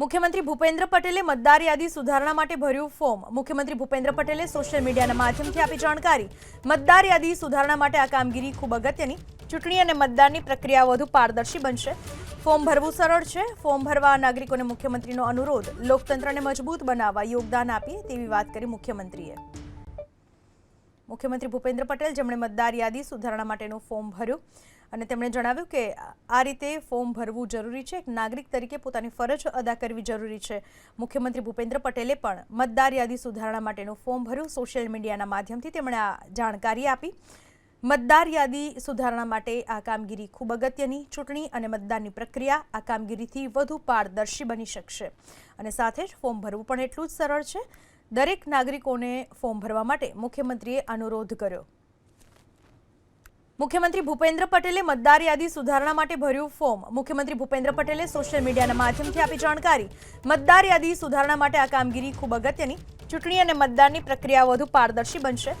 મુખ્યમંત્રી ભૂપેન્દ્ર પટેલે મતદાર યાદી સુધારણા માટે ભર્યું ફોર્મ. મુખ્યમંત્રી ભૂપેન્દ્ર પટેલે સોશિયલ મીડિયાના માધ્યમથી આપી જાણકારી. મતદાર યાદી સુધારણા માટે આ કામગીરી ખૂબ અગત્યની. ચૂંટણી અને મતદારની પ્રક્રિયા વધુ પારદર્શી બનશે. ફોર્મ ભરવું સરળ છે. ફોર્મ ભરવા નાગરિકોને મુખ્યમંત્રીનો અનુરોધ. લોકતંત્રને મજબૂત બનાવવા યોગદાન આપીએ તેવી વાત કરી મુખ્યમંત્રીએ. મુખ્યમંત્રી ભૂપેન્દ્ર પટેલ, જેમણે મતદાર યાદી સુધારણા માટેનું ફોર્મ ભર્યું. અને તેમણે જણાવ્યું કે આ રીતે ફોર્મ ભરવું જરૂરી છે. એક નાગરિક તરીકે પોતાની ફરજ અદા કરવી જરૂરી છે. મુખ્યમંત્રી ભૂપેન્દ્ર પટેલે પણ મતદાર યાદી સુધારણા માટેનું ફોર્મ ભર્યું. સોશિયલ મીડિયાના માધ્યમથી તેમણે આ જાણકારી આપી. મતદાર યાદી સુધારણા માટે આ કામગીરી ખૂબ અગત્યની. ચૂંટણી અને મતદાનની પ્રક્રિયા આ કામગીરીથી વધુ પારદર્શી બની શકશે. અને સાથે જ ફોર્મ ભરવું પણ એટલું જ સરળ છે. દરેક નાગરિકોને ફોર્મ ભરવા માટે મુખ્યમંત્રીએ અનુરોધ કર્યો. મુખ્યમંત્રી ભૂપેન્દ્ર પટેલે મતદાર યાદી સુધારણા માટે ભર્યું ફોર્મ. મુખ્યમંત્રી ભૂપેન્દ્ર પટેલે સોશિયલ મીડિયાના માધ્યમથી આપી જાણકારી. મતદાર યાદી સુધારણા માટે આ કામગીરી ખૂબ અગત્યની. ચૂંટણી અને મતદાનની પ્રક્રિયા વધુ પારદર્શી બનશે.